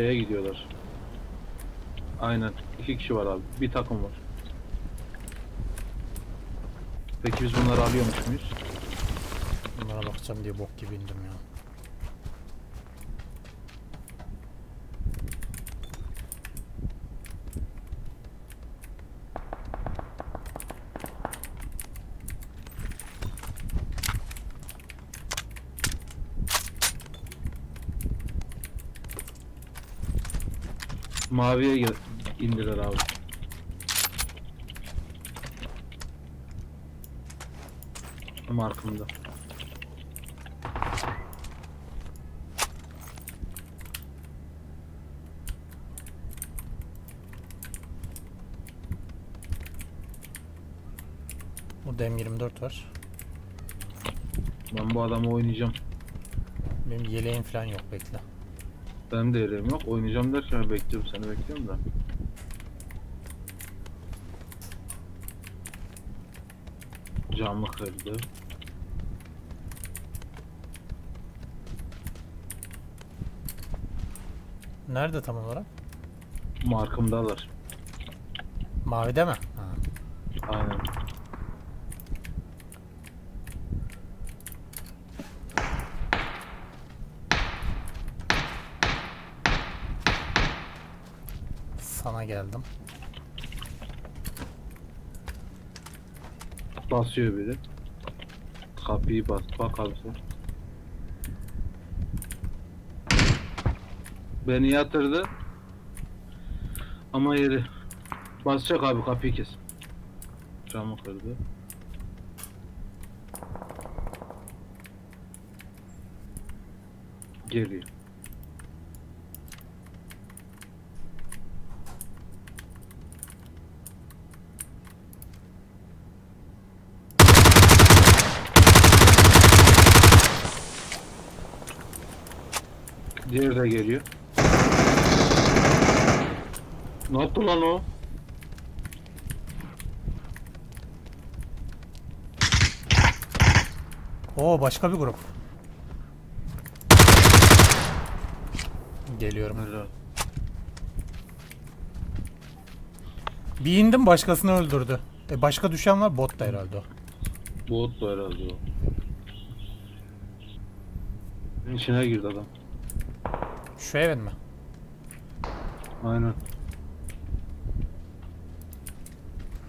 Şeye gidiyorlar. Aynen. iki kişi var abi. Bir takım var. Peki biz bunları alıyormuş muyuz? Bunlara bakacağım diye bok gibi indim ya. Maviye indiler abi. Markımda. Burada M24 var. Ben bu adamı oynayacağım. Benim yeleğim falan yok bekle. Benim de yerim yok. Oynayacağım derken bekliyorum seni bekliyorum da. Camı kırdı. Nerede tam olarak? Markımdalar. Mavide mi? Ha. Aynen. Sana geldim. Basıyor biri. Kapıyı bas. Bak abi. Beni yatırdı. Ama yeri. Basacak abi kapıyı kes. Camı kırdı. Geliyor. Diğeri de geliyor. Ne yaptı lan o? Oo başka bir grup. Geliyorum. Helal. Bir indim başkasını öldürdü. E başka düşen var bot da herhalde o. Boğut da herhalde o. İçine girdi adam. Şu evin mi? Aynen.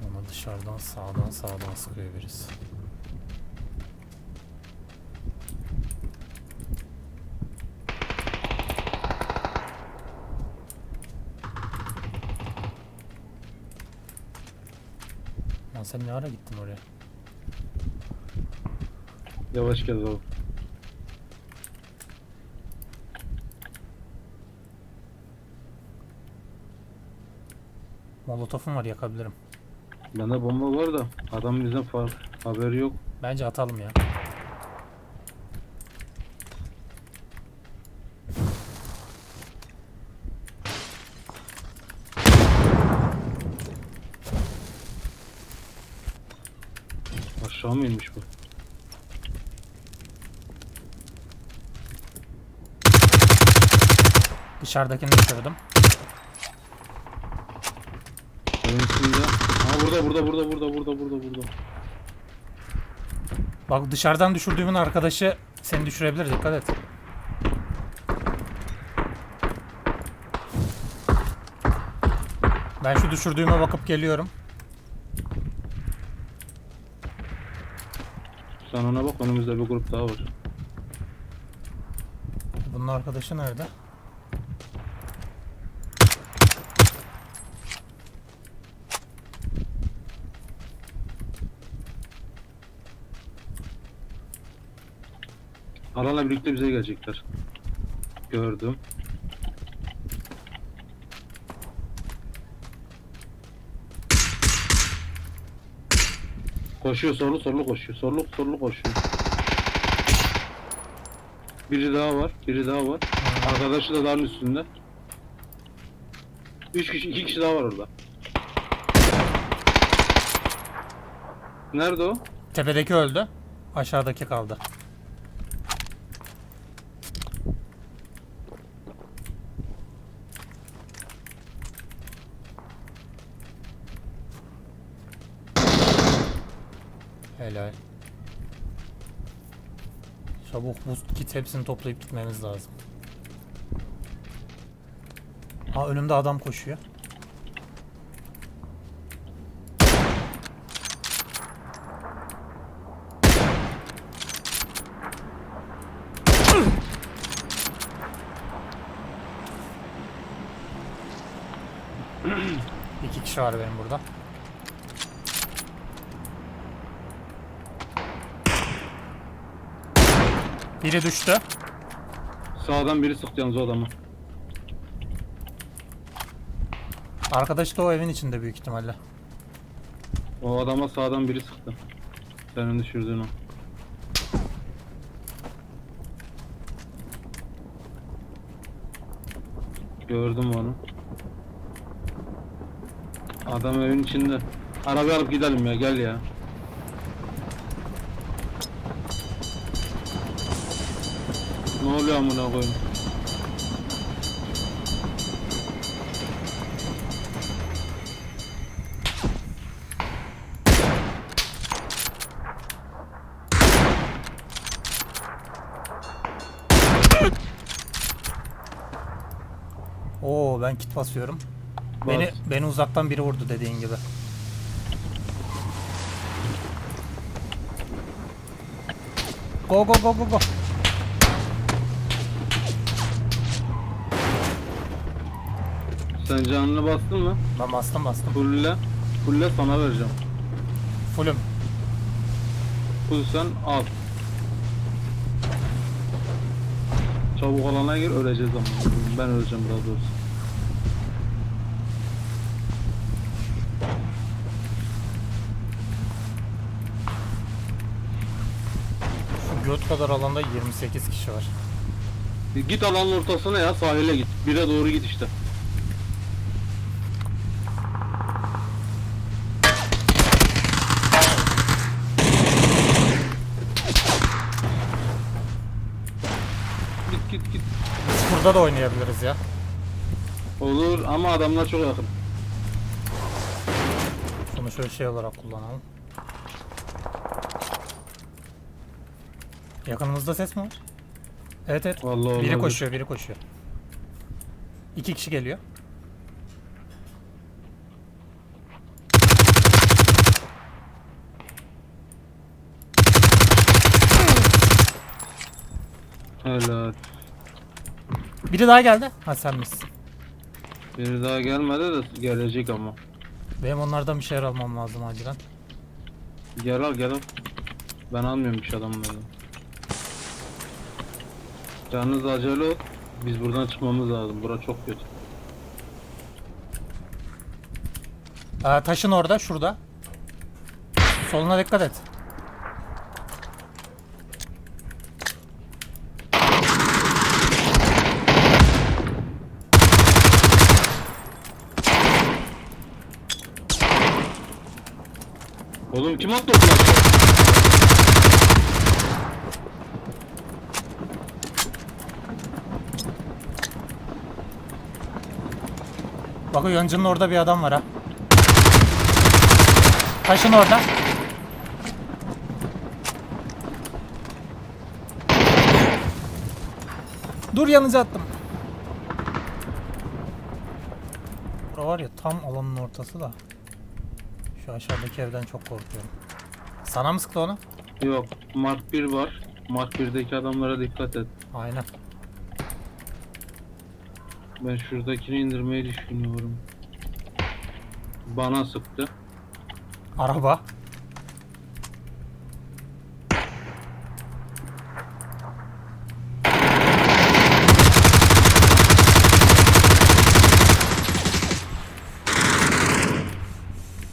Ama dışarıdan sağdan sağdan sıkıyor birisi. Lan sen ne ara gittin oraya? Yavaş gel oğlum. Molotofum var yakabilirim. Bende bomba var da adam bizden fark haberi yok. Bence atalım ya. Aşağı mı inmiş bu? Dışarıdakini düşürdüm. Ha burada burada burada burada burada burada burada. Bak dışarıdan düşürdüğümün arkadaşı seni düşürebilir dikkat et. Ben şu düşürdüğüme bakıp geliyorum. Sen ona bak önümüzde bir grup daha var. Bunun arkadaşı nerede? Alanla birlikte bize gelecekler. Gördüm. Koşuyor sorlu sorlu koşuyor. Sorlu sorlu koşuyor. Biri daha var. Biri daha var. Arkadaşı da dağın üstünde. Üç kişi, iki kişi daha var orada. Nerede o? Tepedeki öldü. Aşağıdaki kaldı. Helal. Çabuk bu kit hepsini toplayıp gitmemiz lazım. Aa önümde adam koşuyor. İki kişi var benim burada. Biri düştü. Sağdan biri sıktı yalnız o adamı. Arkadaş da o evin içinde büyük ihtimalle. O adama sağdan biri sıktı. Senin düşürdüğün o. Gördüm onu. Adam evin içinde. Arabayı alıp gidelim ya gel ya. Ne oluyor amına koyayım? Oo ben kit basıyorum. Beni Bas. beni uzaktan biri vurdu dediğin gibi. Go go go go go. Sen canını bastın mı? Ben bastım bastım. Fulle. Fulle sana vereceğim. Fullüm. Full sen al. Çabuk olana gir öleceğiz ama. Ben öleceğim daha doğrusu. Şu göt kadar alanda 28 kişi var. Git alanın ortasına ya sahile git. Bire doğru git işte. Git git git. Burada da oynayabiliriz ya. Olur ama adamlar çok yakın. Bunu şöyle şey olarak kullanalım. Yakınımızda ses mi var? Evet evet. Vallahi biri olabilir. koşuyor, biri koşuyor. İki kişi geliyor. Helal. Biri daha geldi. Ha sen misin? Biri daha gelmedi de gelecek ama. Benim onlardan bir şeyler almam lazım acilen. Gel al gel al. Ben almıyorum iş adamları. Canınız acele ol. Biz buradan çıkmamız lazım. Bura çok kötü. Aa, taşın orada, şurada. Soluna dikkat et. Oğlum kim attı o flaşı? Bak o yancının orada bir adam var ha. Taşın orada. Dur yanıcı attım. Bura var ya tam alanın ortası da. Şu aşağıdaki evden çok korkuyorum. Sana mı sıktı onu? Yok. Mark 1 var. Mark 1'deki adamlara dikkat et. Aynen. Ben şuradakini indirmeyi düşünüyorum. Bana sıktı. Araba.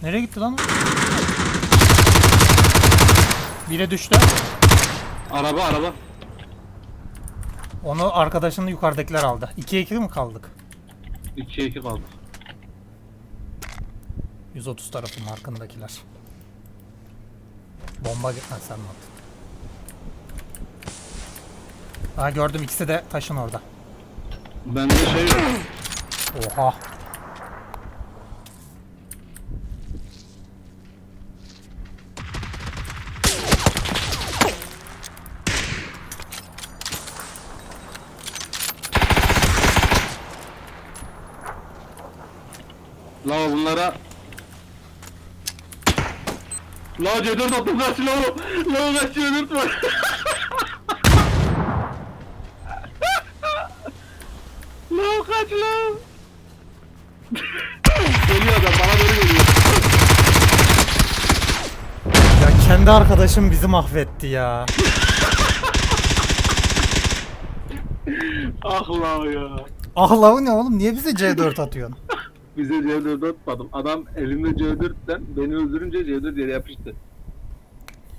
Nereye gitti lan? o? Biri düştü. Araba araba. Onu arkadaşının yukarıdakiler aldı. 2'ye 2 mi kaldık? 2'ye 2 kaldı. 130 tarafın arkındakiler. Bomba gitmez sen attın? Ha gördüm ikisi de taşın orada. Bende şey yok. Oha. Adamlara La C4 attım kaç la La kaç C4 var La kaç la Geliyor adam bana doğru geliyor Ya kendi arkadaşım bizi mahvetti ya. Ah la ya Ah la ne oğlum? Niye bize C4 atıyorsun? Bize C4 atmadım adam elimde C4'ten beni öldürünce C4 yere yapıştı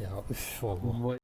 Ya üf vallahi.